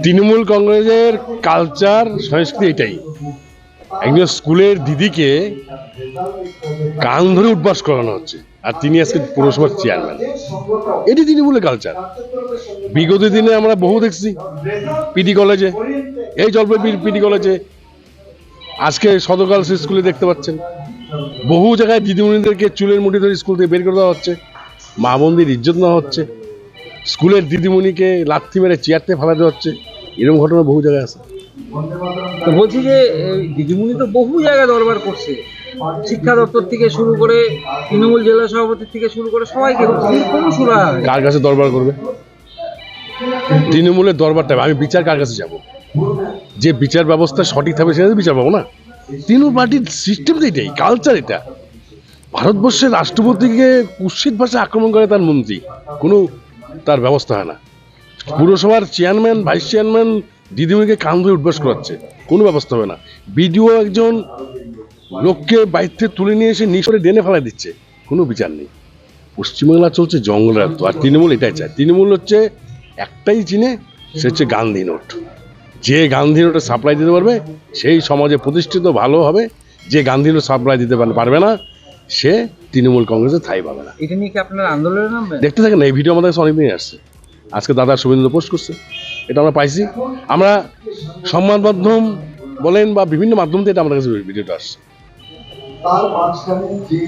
তৃণমূল কংগ্রেসের কালচার সংস্কৃতি এটাই। একজন স্কুলের দিদিকে কান ধরে উঠবাস করানো হচ্ছে, আর তিনি আজকে পৌরসভার চেয়ারম্যান এটি তৃণমূলের কালচার বিগত দিনে আমরা বহু দেখছি পিডি কলেজে এই জলপাইগুড়ি পিডি কলেজে আজকে সদকাল স্কুলে দেখতে পাচ্ছেন। বহু জায়গায় দিদিমণিদেরকে চুলের মুঠি ধরে স্কুল থেকে বের করে দেওয়া হচ্ছে, মা বোনদের ইজ্জত নেওয়া হচ্ছে। স্কুলের দিদিমণিকে লাথি মেরে চেয়ারতে ফেলা দেওয়া হচ্ছে। এরকম ঘটনা বহু জায়গায় আছে। তো বলছি যে দিদিমণি তো বহু জায়গায় দরবার করছে। শিক্ষা দপ্তর থেকে শুরু করে তৃণমূল জেলা সভাপতি থেকে শুরু করে সবাইকে কোনো সুরা? কার কাছে দরবার করবে? তৃণমূলের দরবারটা আমি বিচার কার কাছে যাব? যে বিচার ব্যবস্থা সঠিক থাকবে সেটা বিচার পাবো না। তৃণমূল পার্টির সিস্টেম তো এটাই কালচার এটা। ভারতবর্ষের রাষ্ট্রপতিকে কুৎসিত ভাষায় আক্রমণ করে তার মন্ত্রী। কোনো তার ব্যবস্থা হয় না। পুরসভার চেয়ারম্যান, ভাইস চেয়ারম্যান দিদিমণিকে কান ধরে উঠবাস করাচ্ছে। কোনো ব্যবস্থা হবে না। বিডিও একজন লোককে বাইর তুলে নিয়ে এসে নিঃসরে ডেনে ফেলা দিচ্ছে। কোনো বিচার নেই। পশ্চিমবাংলা চলছে জঙ্গল রাজ্য আর তৃণমূল এটাই চায়। তৃণমূল হচ্ছে একটাই চিনে, সে হচ্ছে গান্ধী নোট। যে গান্ধী নোটে সাপ্লাই দিতে পারবে, সেই সমাজে প্রতিষ্ঠিত ভালো হবে। যে গান্ধী নোট সাপ্লাই দিতে পারবে না সে তৃণমূল কংগ্রেসে থাই পাবে না। এটা নিয়ে কি আপনারা আন্দোলনে নামবেন? দেখতে থাকেন না এই ভিডিও আমাদের কাছে অনেকদিন আসছে। আজকে দাদা শুভেন্দু পোস্ট করছে। এটা আমরা পাইছি। আমরা সংবাদ মাধ্যম বলেন বা বিভিন্ন মাধ্যম থেকে এটা আমাদের কাছে ভিডিওটা আসছে তার মাঝখানে যে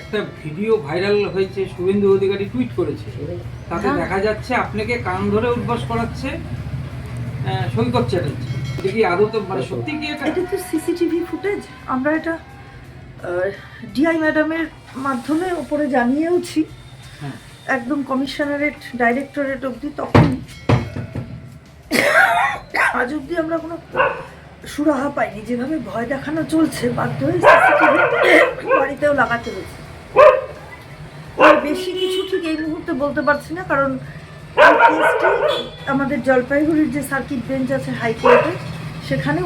একটা ভিডিও ভাইরাল হয়েছে শুভেন্দু অধিকারী টুইট করেছে। তাতে দেখা যাচ্ছে আপনাকে কান ধরে উদ্বাস করাচ্ছে সৈকত চ্যাটার্জি। এটা কি আদৌ তো মানে সত্যি কি এটা? এটা তো সিসিটিভি ফুটেজ। আমরা এটা ডিআই ম্যাডামের মাধ্যমে ওপরে জানিয়েওছি। হ্যাঁ। একদম কমিশনারেট ডাইরেক্টরেট অবধি তখন। আজ অবধি আমরা কোনো সুরাহা পাইনি। যেভাবে ভয় দেখানো চলছে বাধ্য হয়ে সিসিটিভি বাড়িতেও লাগাতে হয়েছে আর বেশি কিছু ঠিক এই মুহূর্তে বলতে পারছি না কারণ কেসটি আমাদের জলপাইগুড়ির যে সার্কিট বেঞ্চ আছে হাইকোর্টে সেখানে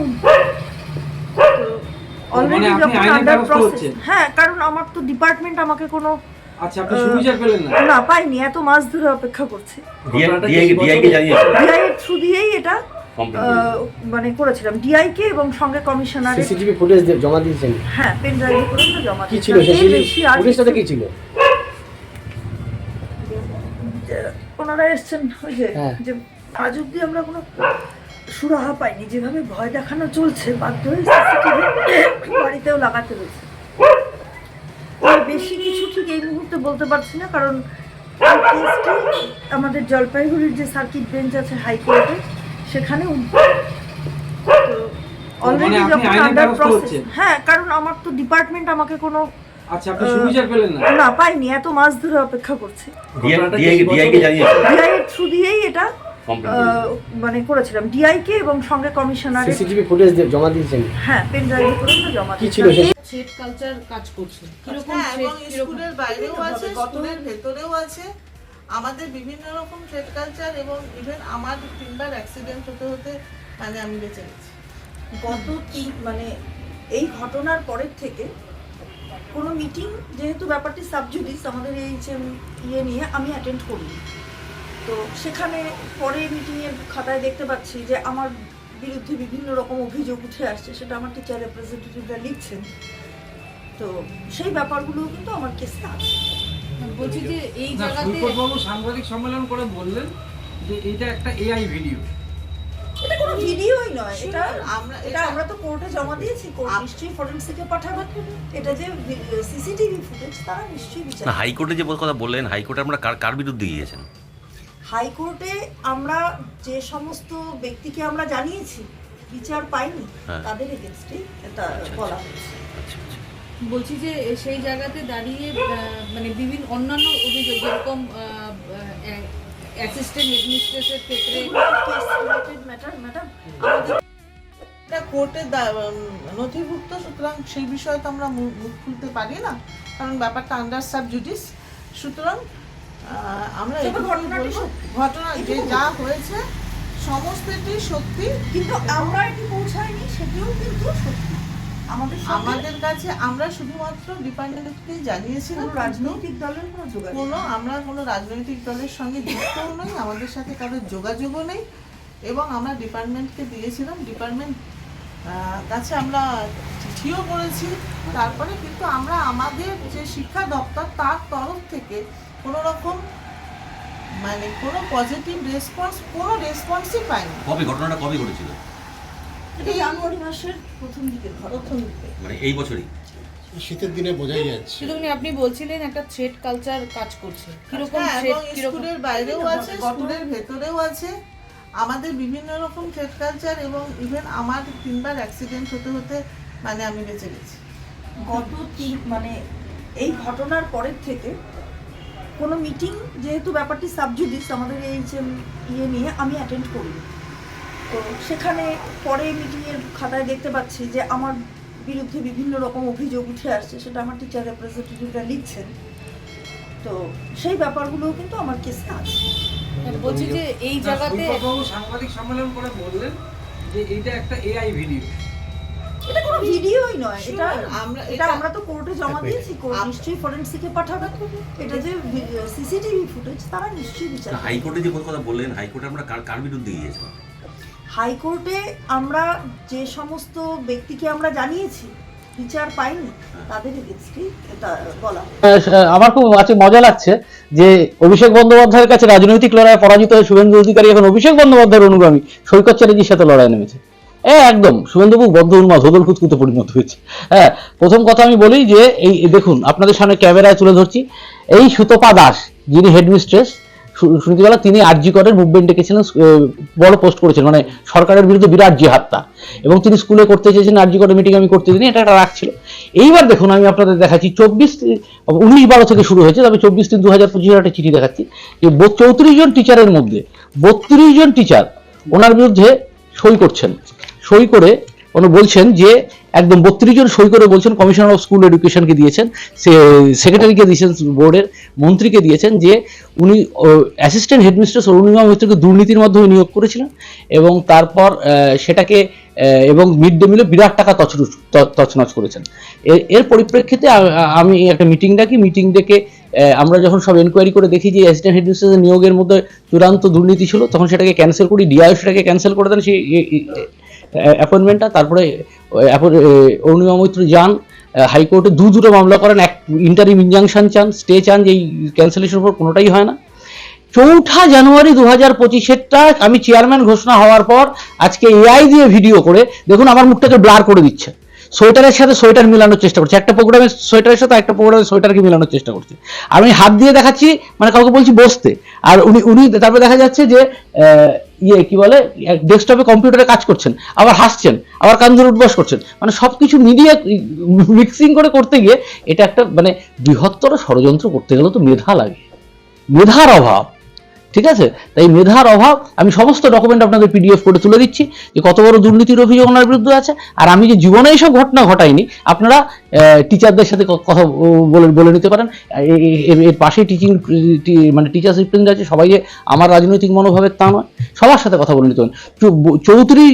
অলরেডি মানে যখন আন্ডার প্রসেস হ্যাঁ কারণ আমার তো ডিপার্টমেন্ট আমাকে কোনো আচ্ছা আপনি সুবিচার পেলেন না? না পাইনি এত মাস ধরে অপেক্ষা করছি। ডিআই থ্রু দিয়েই এটা আহ, মানে করেছিলাম। ডিআই কে এবং সঙ্গে কমিশনার সিসিটিভি ফুটেজ জমা দিয়েছেন? হ্যাঁ পেন ড্রাইভে করে জমা কি ছিল দিয়েছিলাম। সেই বেশি আর কি ছিল? ওনারা এসছেন ওই যে হ্যাঁ। যে আজ অব্দি আমরা কোনো সুরাহা পাইনি। যেভাবে ভয় দেখানো চলছে বাধ্য হয়ে সিসিটিভি বাড়িতেও লাগাতে হয়েছে। বেশি কিছু ঠিক এই মুহূর্তে বলতে পারছি না কারণ আমাদের জলপাইগুড়ির যে সার্কিট বেঞ্চ আছে হাইকোর্টে সেখানে অলরেডি মানে যখন আন্ডার প্রসেস হ্যাঁ কারণ আমার তো ডিপার্টমেন্ট আমাকে কোনো আচ্ছা আপনি সুবিচার পেলেন না। না পাইনি এত মাস ধরে অপেক্ষা করছি। ডিআই এর থ্রু দিয়েই এটা আহ, মানে করেছিলাম। ডিআই কে এবং সঙ্গে কমিশনার সিসিটিভি ফুটেজ জমা দিয়েছেন। হ্যাঁ পেন ড্রাইভে করে জমা কি ছিল কালচার কাজ করছে। কীরকম হ্যাঁ এবং স্কুলের বাইরেও আছে? স্কুলের ভেতরেও আছে। আমাদের বিভিন্ন রকম ট্রেড কালচার এবং ইভেন আমার তিনবার অ্যাক্সিডেন্ট হতে হতে মানে আমি বেঁচে গেছি। গত তিন মানে এই ঘটনার পরের থেকে কোনো মিটিং যেহেতু ব্যাপারটি সাবজুডিস আমাদের এই যে ইয়ে নিয়ে আমি অ্যাটেন্ড করিনি। তো সেখানে পরে মিটিংয়ের খাতায় দেখতে পাচ্ছি যে আমার বিরুদ্ধে বিভিন্ন রকম অভিযোগ উঠে আসছে সেটা আমার টিচার রিপ্রেজেন্টেটিভরা লিখছেন। তো সেই ব্যাপারগুলো কিন্তু আমার কেসে আছে। বলছি যে এই জায়গাতে সাংবাদিক সম্মেলন করে বললেন যে এটা একটা এআই ভিডিও ভিডিওই নয় এটা আমরা এটা আমরা তো কোর্টে জমা দিয়েছি কোর্ট নিশ্চয়ই ফরেন্সিকে পাঠাবেন এটা যে সিসিটিভি ফুটেজ তারা নিশ্চয়ই বিচার না হাইকোর্টে যে কথা বললেন হাইকোর্টে আমরা কার কার বিরুদ্ধে গিয়েছেন হাইকোর্টে আমরা যে সমস্ত ব্যক্তিকে আমরা জানিয়েছি বিচার পাইনি হ্যাঁ। তাদের এগেনস্টে এটা বলা হচ্ছে আচ্ছা আচ্ছা। বলছি যে সেই জায়গাতে দাঁড়িয়ে মানে বিভিন্ন অন্যান্য অভিযোগ যেরকম অ্যাসিস্ট্যান্ট অ্যাডমিনিস্ট্রেটরের ক্ষেত্রে এটা কোর্টে নথিভুক্ত সুতরাং সেই বিষয়ে তো আমরা মুখ খুলতে পারি না কারণ ব্যাপারটা আন্ডার সাব জুডিস সুতরাং আহ, আমরা। ঘটনা যে যা হয়েছে সমস্তটি সত্যি। কিন্তু আমরা এটি পৌঁছাইনি সেটিও কিন্তু সত্যি। আমাদের আমাদের কাছে আমরা শুধুমাত্র ডিপার্টমেন্টকে জানিয়েছিলাম রাজনৈতিক দলের কোনো যোগাযোগ কোনো আমরা কোনো রাজনৈতিক দলের সঙ্গে যুক্তও নই আমাদের সাথে কারোর যোগাযোগও নেই এবং আমরা ডিপার্টমেন্টকে দিয়েছিলাম। ডিপার্টমেন্ট কাছে আমরা চিঠিও করেছি। তারপরে কিন্তু আমরা আমাদের যে শিক্ষা দপ্তর তার তরফ থেকে কোনো রকম মানে কোনো পজিটিভ রেসপন্স কোনো রেসপন্সই পাইনি। কবে ঘটনাটা কবে ঘটেছিল? এটা জানুয়ারি মাসের প্রথম দিকের প্রথম দিকে। মানে এই বছরই? শীতের দিনে বোঝাই যাচ্ছে। আপনি বলছিলেন একটা থ্রেড কালচার কাজ করছে। কীরকম হ্যাঁ থ্রেড কীরকম স্কুলের বাইরেও আছে স্কুলের ভেতরেও আছে। আমাদের বিভিন্ন রকম ট্রেড কালচার এবং ইভেন আমার তিনবার অ্যাক্সিডেন্ট হতে হতে মানে আমি বেঁচে গেছি। গত তিন মানে এই ঘটনার পরের থেকে কোনো মিটিং যেহেতু ব্যাপারটি সাবজুডিস আমাদের এই যে ইয়ে নিয়ে আমি অ্যাটেন্ড করিনি। তো সেখানে পরে মিটিংয়ের খাতায় দেখতে পাচ্ছি যে আমার বিরুদ্ধে বিভিন্ন রকম অভিযোগ উঠে আসছে সেটা আমার টিচার রিপ্রেজেন্টেটিভরা লিখছেন। তো সেই ব্যাপারগুলোও কিন্তু আমার কেসে আছে। বলছি যে এই জায়গাতে সাংবাদিক সম্মেলন করে বললেন যে এটা একটা এআই ভিডিও এটা কোনো ভিডিওই নয় এটা আমরা এটা আমরা তো কোর্টে জমা দিয়েছি কোর্ট নিশ্চয়ই ফরেন্সিকে পাঠাবেন এটা যে সিসিটিভি ফুটেজ তারা নিশ্চয়ই বিচার হাইকোর্টে যে কথা বললেন হাইকোর্টে আমরা কার কার বিরুদ্ধে গিয়েছেন হাইকোর্টে আমরা যে সমস্ত ব্যক্তিকে আমরা জানিয়েছি বিচার পাইনি তাদের বলা। আমার খুব আছে মজা লাগছে যে অভিষেক বন্দ্যোপাধ্যায়ের কাছে রাজনৈতিক লড়াইয়ে পরাজিত হয়ে শুভেন্দু অধিকারী এখন অভিষেক বন্দ্যোপাধ্যায়ের অনুগামী। সৈকত চ্যাটার্জির সাথে লড়াই নেমেছে। এ একদম শুভেন্দুবাবু বদ্ধ উন্মাদ হোদল খুঁতকুতে পরিণত হয়েছে। হ্যাঁ প্রথম কথা আমি বলি যে এই এই দেখুন আপনাদের সামনে ক্যামেরায় তুলে ধরছি। এই সুতপা দাস যিনি হেডমিস্ট্রেস সুনীতিবালা তিনি আরজি করের মুভমেন্ট আহ, বড় পোস্ট করেছেন মানে সরকারের বিরুদ্ধে বিরাট জিহাদটা এবং তিনি স্কুলে করতে চেয়েছেন আরজি করের মিটিং আমি করতে দিইনি এটা একটা রাগ ছিল। এইবার দেখুন আমি আপনাদের দেখাচ্ছি চব্বিশ উনিশ বারো থেকে শুরু হয়েছে তবে চব্বিশ তিন দু হাজার পঁচিশ একটা চিঠি দেখাচ্ছি যে চৌত্রিশ জন টিচারের মধ্যে বত্রিশ জন টিচার ওনার বিরুদ্ধে সই করছেন। সই করে উনি বলছেন যে একদম বত্রিশ জন সই করে বলছেন কমিশনার অফ স্কুল এডুকেশনকে দিয়েছেন, সে সেক্রেটারিকে দিয়েছেন, বোর্ডের মন্ত্রীকে দিয়েছেন যে উনি অ্যাসিস্ট্যান্ট হেডমিস্ট্রেস অরুণিমা মৈত্রকে দুর্নীতির মাধ্যমে নিয়োগ করেছিলেন এবং তারপর সেটাকে এবং মিড ডে মিলে বিরাট টাকা তছরুচ তছনছ করেছেন। এর- পরিপ্রেক্ষিতে আমি একটা মিটিং ডাকি, মিটিং ডেকে আমরা যখন সব এনকোয়ারি করে দেখি যে অ্যাসিস্ট্যান্ট হেডমিস্ট্রেসের নিয়োগের মধ্যে চূড়ান্ত দুর্নীতি ছিল, তখন সেটাকে ক্যান্সেল করি ডিআই সেটাকে ক্যান্সেল করে দেন, সেই অ্যাপয়েন্টমেন্টটা তারপরে অরুণিমা মৈত্র যান হাইকোর্টে দু দুটো মামলা করেন, এক ইন্টারিম ইনজাংশন চান স্টে চান যে এই ক্যান্সেলেশনের উপর কোনোটাই হয় না। চৌঠা জানুয়ারি দু হাজার পঁচিশেরটা আমি চেয়ারম্যান ঘোষণা হওয়ার পর, আজকে এআই দিয়ে ভিডিও করে, দেখুন আমার মুখটাকে ব্লার করে দিচ্ছে। সোয়েটারের সাথে সোয়েটার মিলানোর চেষ্টা করছে। একটা প্রোগ্রামে সোয়েটারের সাথে একটা প্রোগ্রামে সোয়েটারকে মিলানোর চেষ্টা করছে। আমি হাত দিয়ে দেখাচ্ছি মানে কাউকে বলছি বসতে। আর উনি উনি তারপরে দেখা যাচ্ছে যে ইয়ে কি বলে, ডেস্কটপে কম্পিউটারে কাজ করছেন। আবার হাসছেন, আবার কান ধরে উঠবাস করছেন। মানে সব কিছু মিডিয়া মিক্সিং করে করতে গিয়ে এটা একটা মানে বৃহত্তর ষড়যন্ত্র করতে গেলে তো মেধা লাগে। মেধার অভাব। ঠিক আছে? তাই মেধার অভাব, আমি সমস্ত ডকুমেন্ট আপনাদের পিডিএফ করে তুলে দিচ্ছি যে কত বড় দুর্নীতির অভিযোগ ওনার বিরুদ্ধে আছে। আর আমি যে জীবনে এইসব ঘটনা ঘটাইনি, আপনারা টিচারদের সাথে কথা বলে বলে নিতে পারেন। এর- পাশে টিচিং মানে টিচার্স রিপ্রেজেন্ট আছে সবাই যে আমার রাজনৈতিক মনোভাবের তা নয় সবার সাথে কথা বলে নিতে পারেন। চৌত্রিশ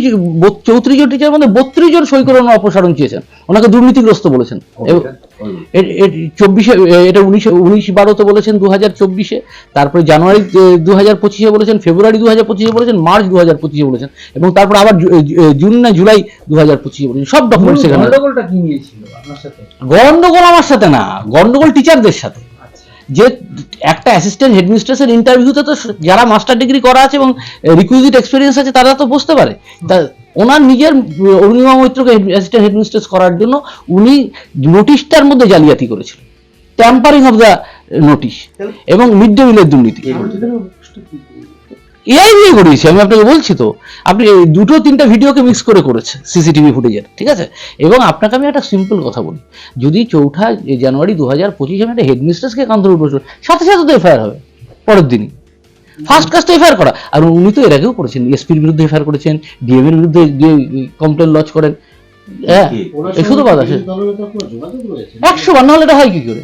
চৌত্রিশ জন টিচার মধ্যে বত্রিশ জন সই করে ওনার অপসারণ চেয়েছেন। ওনাকে দুর্নীতিগ্রস্ত বলেছেন। চব্বিশে এটা উনিশে উনিশ বারোতে বলেছেন দু হাজার চব্বিশে তারপরে জানুয়ারি দু হাজার পঁচিশে বলেছেন ফেব্রুয়ারি দু হাজার পঁচিশে বলেছেন মার্চ দু হাজার পঁচিশে বলেছেন এবং তারপর আবার জুন না জুলাই দু হাজার পঁচিশে বলেছেন সব ডকুমেন্টস সেখানে সাথে? গন্ডগোল আমার সাথে না গন্ডগোল টিচারদের সাথে। যে একটা অ্যাসিস্ট্যান্ট হেডমিস্ট্রেসের ইন্টারভিউতে তো যারা মাস্টার ডিগ্রি করা আছে এবং রিকুইজিট এক্সপিরিয়েন্স আছে তারা তো বসতে পারে। তা ওনার নিজের অরুণিমা মৈত্রকে অ্যাসিস্ট্যান্ট হেডমিস্ট্রেস করার জন্য উনি নোটিশটার মধ্যে জালিয়াতি করেছিলেন ট্যাম্পারিং অফ দ্য নোটিশ এবং মিড ডে মিলের দুর্নীতি এআই দিয়ে করিয়েছি আমি আপনাকে বলছি তো আপনি দুটো তিনটা ভিডিওকে মিক্স করে করেছে সিসিটিভি ফুটেজের ঠিক আছে? এবং আপনাকে আমি একটা সিম্পল কথা বলি যদি চৌঠা জানুয়ারি দু হাজার পঁচিশে আমি একটা হেডমিস্ট্রেসকে কান ধরে বসবো সাথে সাথে তো এফআইআর হবে পরের দিনই। ফার্স্ট তো এফআইআর করা। আর উনি তো এর আগেও করেছেন এসপির বিরুদ্ধে এফআইআর করেছেন ডিএম এর বিরুদ্ধে যে কমপ্লেন লজ করেন। হ্যাঁ শুধু যোগাযোগ রয়েছে? একশো বার নাহলে এটা হয় কি করে?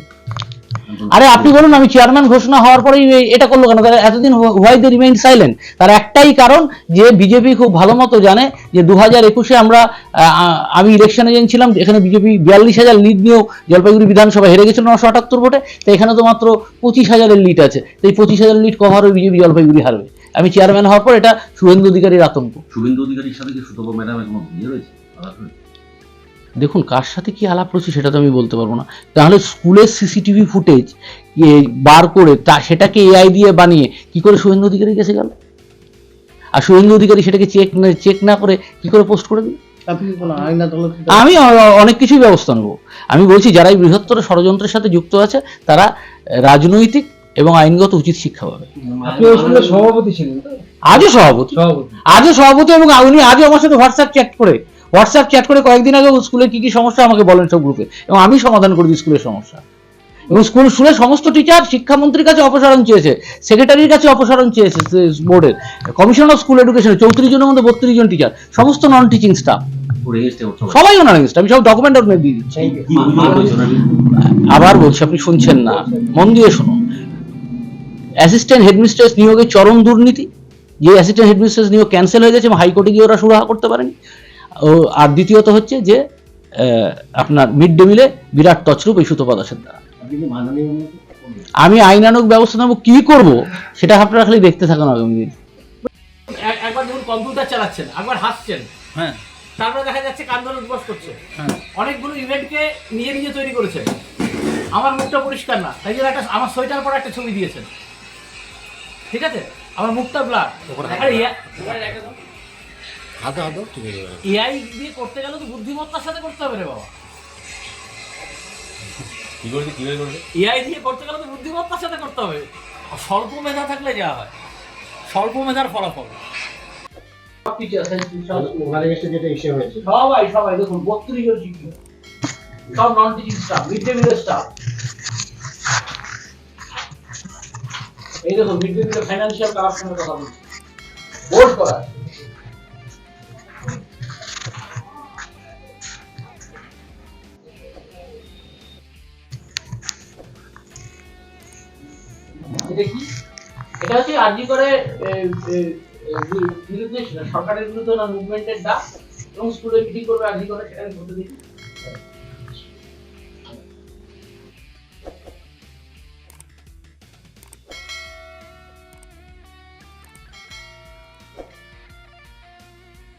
আরে আপনি বলুন, আমি চেয়ারম্যান ঘোষণা হওয়ার পরেই এটা করল কেন? এতদিন হোয়াই দে রিমেইন সাইলেন্ট তার একটাই কারণ যে বিজেপি খুব ভালো মতো জানে যে দু হাজার একুশে আমরা আমি ইলেকশন এজেন্ট ছিলাম এখানে বিজেপি বিয়াল্লিশ হাজার লিড নিয়েও জলপাইগুড়ি বিধানসভা হেরে গেছিল নশো আটাত্তর ভোটে, তো এখানে তো মাত্র পঁচিশ হাজারের লিড আছে। তো এই পঁচিশ হাজার লিড কভার হয়ে বিজেপি জলপাইগুড়ি হারবে। আমি চেয়ারম্যান হওয়ার পর এটা শুভেন্দু অধিকারীর আতঙ্ক। শুভেন্দু অধিকারীর সাথে কি সুতপা ম্যাডামের কোনো রয়েছে? দেখুন কার সাথে কি আলাপ রয়েছে সেটা তো আমি বলতে পারব না। তাহলে স্কুলের সিসিটিভি ফুটেজ বার করে তা সেটাকে এআই দিয়ে বানিয়ে কি করে শুভেন্দু অধিকারী কাছে গেল? আর শুভেন্দু অধিকারী সেটাকে চেক চেক না করে কি করে পোস্ট করে দিল? আমি অনেক কিছুই ব্যবস্থা নেব। আমি বলছি যারা এই বৃহত্তর ষড়যন্ত্রের সাথে যুক্ত আছে তারা রাজনৈতিক এবং আইনগত উচিত শিক্ষা পাবে। সভাপতি ছিলেন আজও সভাপতি? সভাপতি। আজও সভাপতি এবং উনি আজও আমার সাথে হোয়াটসঅ্যাপ চ্যাট করে। হোয়াটসঅ্যাপ চ্যাট করে কয়েকদিন আগে স্কুলের কি কি সমস্যা আমাকে বলেন সব গ্রুপে এবং আমি সমাধান করে স্কুলের সমস্যা। এবং স্কুল স্কুলের সমস্ত টিচার শিক্ষামন্ত্রীর কাছে অপসারণ চেয়েছে সেক্রেটারির কাছে অপসারণ চেয়েছে বোর্ডের কমিশন অফ স্কুল এডুকেশন চৌত্রিশ জনের মধ্যে বত্রিশ জন টিচার সমস্ত নন টিচিং স্টাফ এগেস্টে সবাই ওনার against, আমি সব ডকুমেন্ট আপনাকে দিয়ে দিচ্ছি? আবার বলছি আপনি শুনছেন না। মন দিয়ে শুনুন। অ্যাসিস্ট্যান্ট হেডমিস্ট্রেস নিয়োগে চরম দুর্নীতি যে অ্যাসিস্ট্যান্ট হেডমিস্ট্রেস নিয়োগ ক্যান্সেল হয়ে গেছে এবং হাইকোর্টে গিয়ে ওরা সুরাহা করতে পারেনি। ও আর দ্বিতীয়ত হচ্ছে যে আপনার মিড ডে মিলে বিরাট তছরূপ এই সুতপা দাসের দ্বারা। আমি আইনানুক ব্যবস্থা নেব কি করব সেটা আপনারা খালি দেখতে থাকুন আগামী দিন। একবার ধরুন কম্পিউটার চালাচ্ছেন একবার হাসছেন। হ্যাঁ। তারপরে দেখা যাচ্ছে কান ধরে উদ্বাস করছে অনেকগুলো ইভেন্টকে নিজে নিজে তৈরি করেছে। আমার মুখটা পরিষ্কার না তাই জন্য একটা আমার সোয়েটার পরে একটা ছবি দিয়েছেন। ঠিক আছে? আমার মুখটা ব্লার আরে হাতে হাতে ঠিক আছে। এআই দিয়ে করতে গেলে তো বুদ্ধিমত্তার সাথে করতে হবে রে বাবা। কি করছে কীভাবে করবে এআই দিয়ে করতে গেলে তো বুদ্ধিমত্তার সাথে করতে হবে। স্বল্প মেধা থাকলে যা হয়। স্বল্প মেধার ফলাফল। সবাই সবাই দেখুন বত্রিশ জন শিক্ষক। সব non teaching staff mid day মিলের স্টাফ এই দেখুন মিড ডে মিলের ফাইন্যান্সিয়াল কারাপশনের কথা বলছি। বোর্ড করা কি এটা হচ্ছে আরজি করে বিরুদ্ধে সরকারের বিরুদ্ধে না মুভমেন্টের ডাক এবং স্কুলে মিটিং করবে আরজি করে সেটা আমি দেখি।